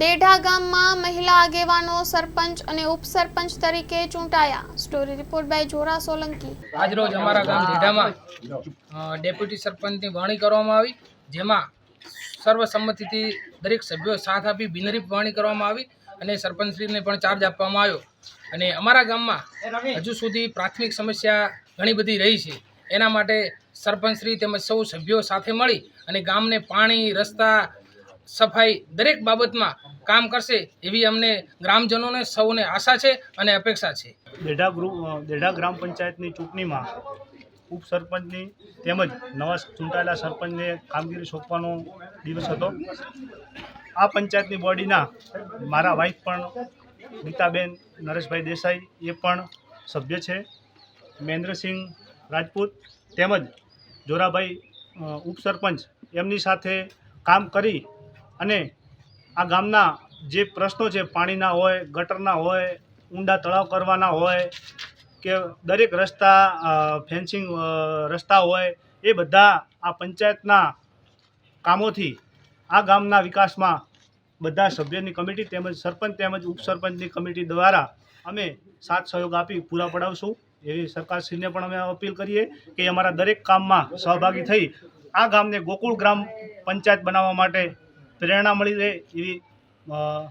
દેઢા ગામમાં મહિલા આગેવાનો સરપંચ અને ઉપસરપંચ તરીકે ચૂંટાયા. Story report by Jora Solanki. આજરોજ અમારા ગામ દેઢામાં ડેપ્યુટી સરપંચની વરણી કરવામાં આવી, જેમાં સર્વસંમતિથી દરેક સભ્યો સાથ આપી બિનહરીફ વરણી કરવામાં આવી અને સરપંચશ્રીને પણ ચાર્જ આપવામાં આવ્યો. અને અમારા ગામમાં હજુ સુધી પ્રાથમિક સમસ્યા ઘણી બધી રહી છે. એના માટે સરપંચશ્રી તેમજ સૌ સભ્યો સાથે મળી અને ગામને પાણી, રસ્તા, સફાઈ દરેક બાબતમાં કામ કરશે એવી અમને ગ્રામજનોને સૌને આશા છે અને અપેક્ષા છે. દેઢા ગ્રુપ દેઢા ગ્રામ પંચાયતની ચૂંટણીમાં ઉપસરપંચની તેમજ નવા ચૂંટાયેલા સરપંચને કામગીરી સોંપવાનો દિવસ હતો. આ પંચાયતની બોડીના મારા વાઇફ પણ, ગીતાબેન, નરેશભાઈ દેસાઈ એ પણ સભ્ય છે. મહેન્દ્રસિંહ રાજપૂત તેમજ જોરાભાઈ ઉપસરપંચ એમની સાથે કામ કરી અને આ ગામના જે પ્રશ્નો છે, પાણીના હોય, ગટરના હોય, ઊંડા તળાવ કરવાના હોય, કે દરેક રસ્તા ફેન્સિંગ રસ્તા હોય, એ બધા આ પંચાયતના કામોથી આ ગામના વિકાસમાં બધા સભ્યની કમિટી તેમજ સરપંચ તેમજ ઉપસરપંચની કમિટી દ્વારા અમે સાથ સહયોગ આપી પૂરા પડાવશું. એવી સરકારશ્રીને પણ અમે અપીલ કરીએ કે અમારા દરેક કામમાં સહભાગી થઈ આ ગામને ગોકુળ ગ્રામ પંચાયત બનાવવા માટે પ્રેરણા મળી રહે એવી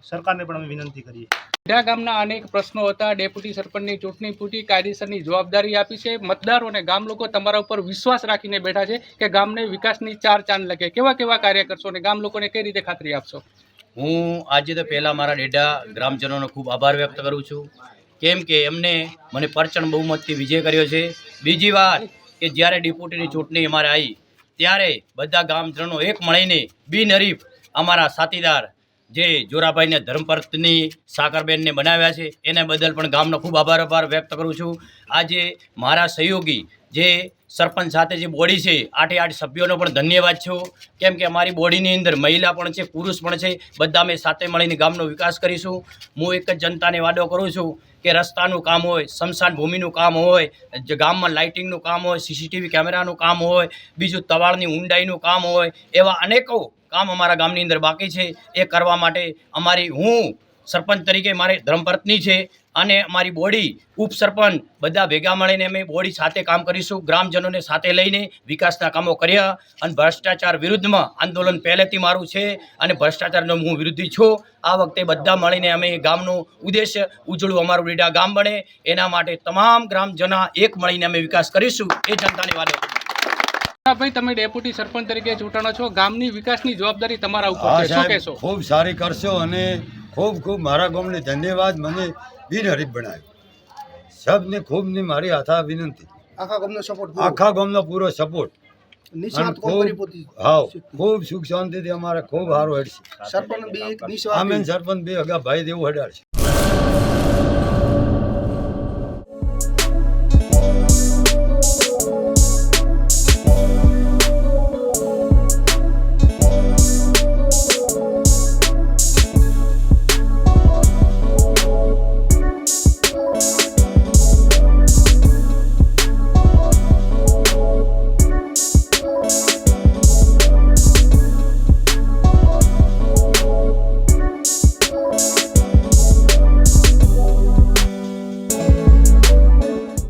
સરકારને પણ અમે વિનંતી કરીએ. ઢેઢા ગામના અનેક પ્રશ્નો હતા. ડેપ્યુટી સરપંચની ચૂંટણી પૂટી કાયદેસરની જવાબદારી આપી છે. મતદારો અને ગામ લોકો તમારા ઉપર વિશ્વાસ રાખીને બેઠા છે કે ગામને વિકાસની ચાર ચાંદ લગે. કેવા કેવા કાર્ય કરશો અને ગામ લોકોને કઈ રીતે ખાતરી આપશો? હું આજે તો પહેલાં મારા ડેડા ગ્રામજનોનો ખૂબ આભાર વ્યક્ત કરું છું. કેમ કે એમને મને પરચણ બહુમતથી વિજય કર્યો છે. બીજી વાત કે જ્યારે ડેપ્યુટીની ચૂંટણી અમારે આવી ત્યારે બધા ગામજનો એક મળીને બિનહરીફ અમારા સાથીદાર જે જોરાભાઈને ધર્મપત્ની સાકરબેનને બનાવ્યા છે, એને બદલ પણ ગામનો ખૂબ આભાર આભાર વ્યક્ત કરું છું. આજે મારા સહયોગી જે સરપંચ સાથે જે બોડી છે, આઠે આઠ સભ્યોનો પણ ધન્યવાદ છું. કેમ કે અમારી બોડીની અંદર મહિલા પણ છે, પુરુષ પણ છે, બધા અમે સાથે મળીને ગામનો વિકાસ કરીશું. હું એક જ જનતાને વાદો કરું છું કે રસ્તાનું કામ હોય, સ્મશાન ભૂમિનું કામ હોય ગામમાં લાઇટિંગનું કામ હોય, સીસીટીવી કેમેરાનું કામ હોય, બીજું તવાળની ઊંડાઈનું કામ હોય, એવા અનેકો કામ અમારા ગામની અંદર બાકી છે. એ કરવા માટે અમારી હું સરપંચ તરીકે મારે ધર્મપત્ની છે અને અમારી બોડી ઉપસરપંચ બધા ભેગા મળીને અમે બોડી સાથે કામ કરીશું. ગ્રામજનોને સાથે લઈને વિકાસના કામો કર્યા અને ભ્રષ્ટાચાર વિરુદ્ધમાં આંદોલન પહેલેથી મારું છે અને ભ્રષ્ટાચારનો હું વિરોધી છું. આ વખતે બધા મળીને અમે ગામનું ઉદ્દેશ્ય ઉજળું અમારું રીડા ગામ બને. એના માટે તમામ ગ્રામજના એક મળીને અમે વિકાસ કરીશું. એ જનતાની વાદો ભાઈ તમે ડેપ્યુટી સરપંચ તરીકે ચૂંટાણો છો. ગામની વિકાસની જવાબદારી તમારા ઉપર છે. શું કહેશો? ખૂબ સારી કરશો અને ખૂબ ખૂબ મારા ગામને ધન્યવાદ. મને બિનહરીફ બનાવ્યો. સબને ખૂબની મારી હાથા વિનંતી. આખા ગામનો સપોર્ટ આખા ગામનો પૂરો સપોર્ટ કરી ખૂબ હાવ ખૂબ સુખ શાંતિથી અમારે ખૂબ સારું હેડશે. સરપંચ બી સરપંચ બે અગા ભાઈ દેવું હેડાડશે.